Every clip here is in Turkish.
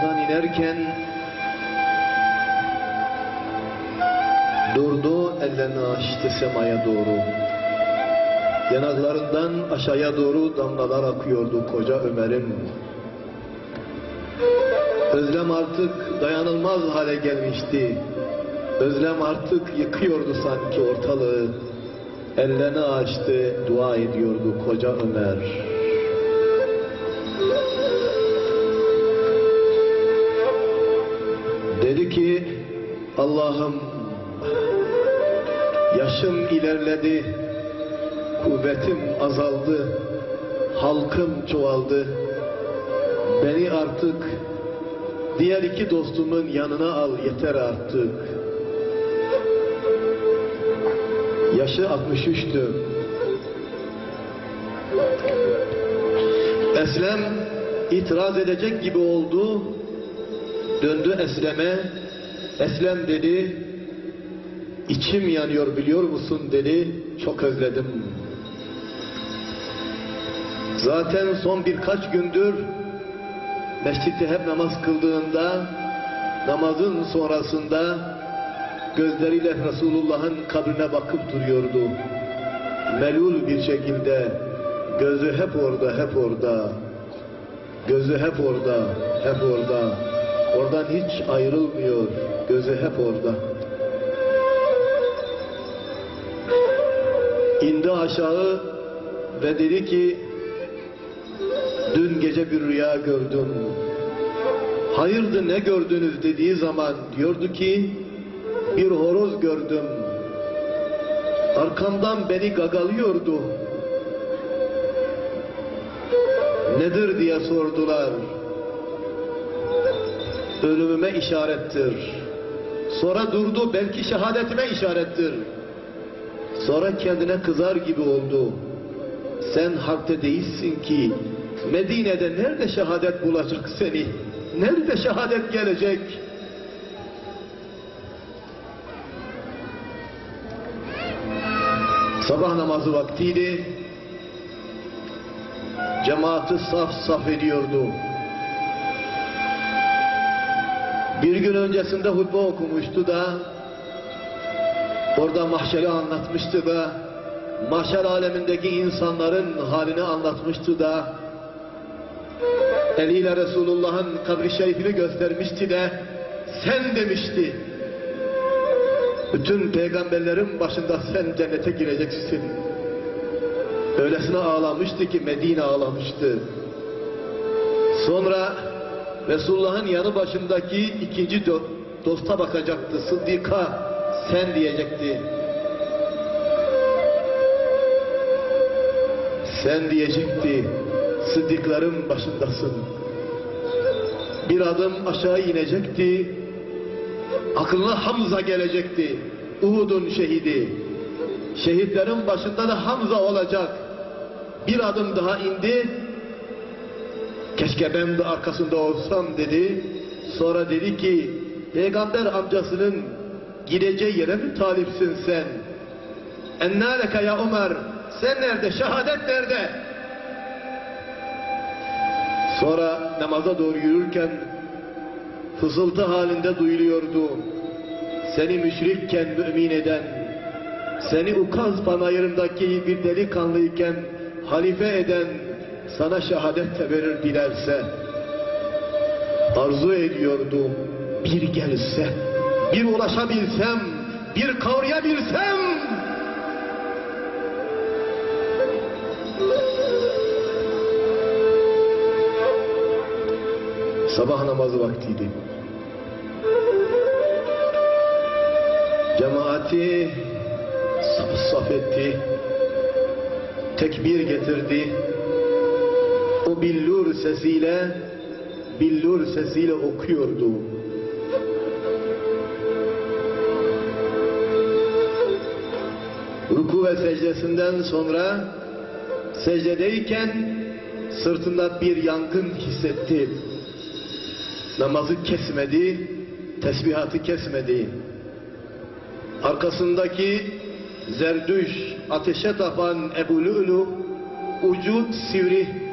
arabadan inerken durdu ellerini açtı semaya doğru. Yanaklarından aşağıya doğru damlalar akıyordu koca Ömer'in. Özlem artık dayanılmaz hale gelmişti. Özlem artık yıkıyordu sanki ortalığı. Ellerini açtı, dua ediyordu koca Ömer. Dedi ki, Allah'ım yaşım ilerledi, kuvvetim azaldı, halkım çoğaldı. Beni artık diğer iki dostumun yanına al yeter artık. Yaşı 63'tü. Eslem itiraz edecek gibi oldu. Döndü Eslem'e. Eslem dedi, içim yanıyor biliyor musun dedi, çok özledim. Zaten son birkaç gündür mescitte hep namaz kıldığında, namazın sonrasında gözleriyle Resulullah'ın kabrine bakıp duruyordu. Melul bir şekilde, gözü hep orada, hep orada. Gözü hep orada, hep orada. Oradan hiç ayrılmıyor. Gözü hep orada. İndi aşağı ve dedi ki dün gece bir rüya gördüm. Hayırdır ne gördünüz dediği zaman diyordu ki bir horoz gördüm. Arkamdan beni gagalıyordu. Nedir diye sordular. Ölümüme işarettir. Sonra durdu belki şehadetime işarettir. Sonra kendine kızar gibi oldu. Sen harpte değilsin ki Medine'de nerede şehadet bulacak seni? Nerede şehadet gelecek? Sabah namazı vaktiydi. Cemaati saf saf ediyordu. Bir gün öncesinde hutbe okumuştu da orada mahşeri anlatmıştı da mahşer alemindeki insanların halini anlatmıştı da eliyle Resulullah'ın kabri şerifini göstermişti de sen demişti. Bütün peygamberlerin başında sen cennete gireceksin. Öylesine ağlamıştı ki Medine ağlamıştı. Sonra Resulullah'ın yanı başındaki ikinci do- dosta bakacaktı. Sıddika sen diyecekti. Sen diyecekti. Sıddıkların başındasın. Bir adım aşağı inecekti. Aklına Hamza gelecekti. Uhud'un şehidi. Şehitlerin başında da Hamza olacak. Bir adım daha indi. Keşke ben de arkasında olsam dedi. Sonra dedi ki peygamber amcasının gideceği yere mi talipsin sen? Ennâleke ya Ömer sen nerede? Şehadet nerede? Sonra namaza doğru yürürken fısıltı halinde duyuluyordu. Seni müşrikken mümin eden, seni ukaz panayırındaki bir delikanlıyken halife eden sana şehadet de verir dilerse. Arzu ediyordu bir gelse, bir ulaşabilsem, bir kavrayabilsem. Sabah namazı vaktiydi. Cemaati saf saf etti. Tekbir getirdi. O billur sesiyle billur sesiyle okuyordu. Ruku ve secdesinden sonra secdedeyken sırtında bir yangın hissetti. Namazı kesmedi, tesbihatı kesmedi. Arkasındaki zerdüş, ateşe tapan Ebu Lü'lü, ucu sivri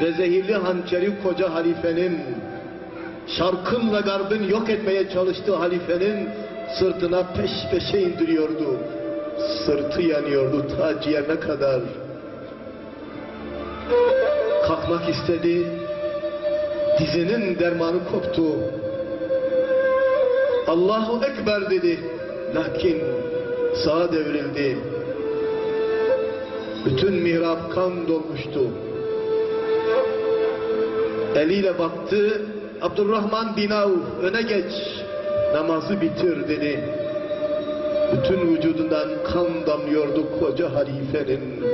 ve zehirli hançeri koca halifenin şarkın ve garbın yok etmeye çalıştığı halifenin sırtına peş peşe indiriyordu. Sırtı yanıyordu ta ciğerine kadar. Kalkmak istedi. Dizinin dermanı koptu. Allahu Ekber dedi. Lakin sağa devrildi. Bütün mihrap kan dolmuştu. Eliyle baktı. Abdurrahman bin öne geç. Namazı bitir dedi. Bütün vücudundan kan damlıyordu koca halifenin.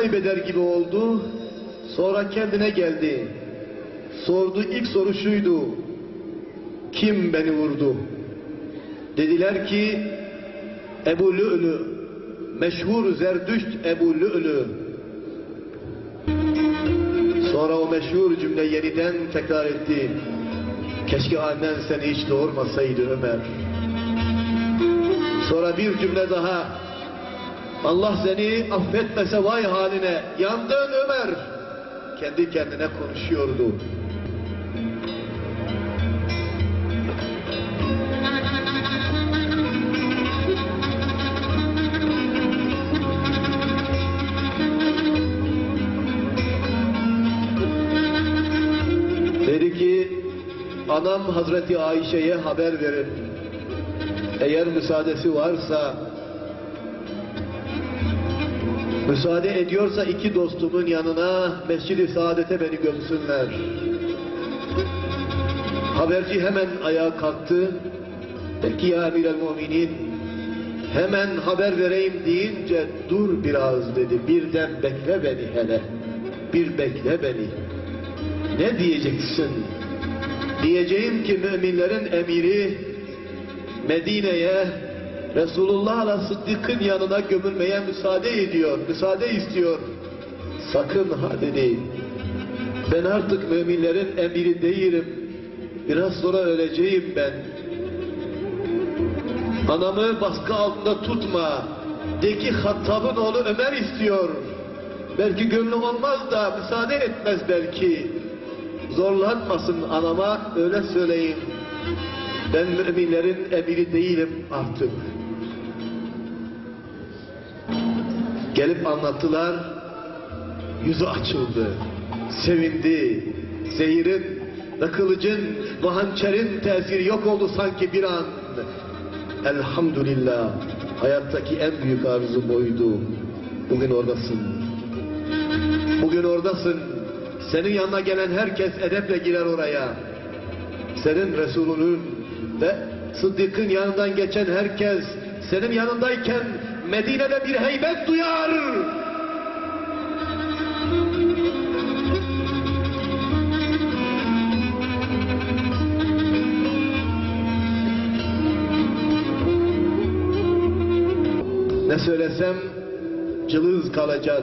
Kaybeder gibi oldu. Sonra kendine geldi. Sordu ilk soru şuydu. Kim beni vurdu? Dediler ki Ebu Lü'lü. Meşhur Zerdüşt Ebu Lü'lü. Sonra o meşhur cümle yeniden tekrar etti. Keşke annen seni hiç doğurmasaydı Ömer. Sonra bir cümle daha. Allah seni affetmese vay haline. Yandın Ömer. Kendi kendine konuşuyordu. Dedi ki anam Hazreti Ayşe'ye haber verin. Eğer müsaadesi varsa müsaade ediyorsa iki dostumun yanına Mescid-i Saadet'e beni gömsünler. Haberci hemen ayağa kalktı. Peki ya Emir el-Muminin hemen haber vereyim deyince dur biraz dedi. Birden bekle beni hele. Bir bekle beni. Ne diyeceksin? Diyeceğim ki müminlerin emiri Medine'ye Resulullah'la Sıddık'ın yanına gömülmeye müsaade ediyor, müsaade istiyor. Sakın ha dedi. Ben artık müminlerin emiri değilim. Biraz sonra öleceğim ben. Anamı baskı altında tutma. De ki Hattab'ın oğlu Ömer istiyor. Belki gönlü olmaz da müsaade etmez belki. Zorlanmasın anama öyle söyleyeyim. Ben müminlerin emiri değilim artık. Gelip anlattılar. Yüzü açıldı. Sevindi. Zehirin ve kılıcın ve hançerin tesiri yok oldu sanki bir an. Elhamdülillah. Hayattaki en büyük arzum oydu. Bugün oradasın. Bugün oradasın. Senin yanına gelen herkes edeple girer oraya. Senin Resulünün ve Sıddık'ın yanından geçen herkes senin yanındayken Medine'de bir heybet duyar. Ne söylesem cılız kalacak.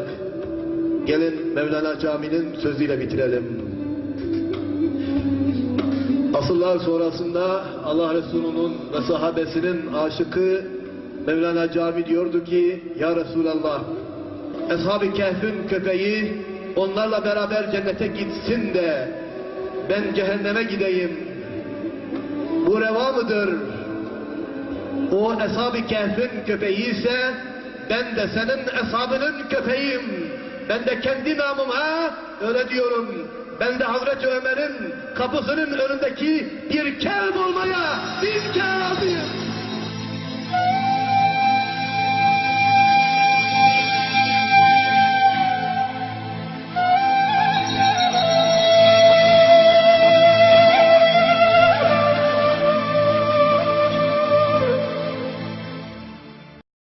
Gelin Mevlana Camii'nin sözüyle bitirelim. Asıllar sonrasında Allah Resulü'nün ve sahabesinin aşıkı Mevlana Cami diyordu ki Ya Resulallah Ashab-ı Kehf'in köpeği onlarla beraber cennete gitsin de ben cehenneme gideyim. Bu reva mıdır? O Ashab-ı Kehf'in köpeği ise ben de senin eshabının köpeğim. Ben de kendi namıma öyle diyorum. Ben de Hazreti Ömer'in kapısının önündeki bir kelb olmaya bin kere razıyım.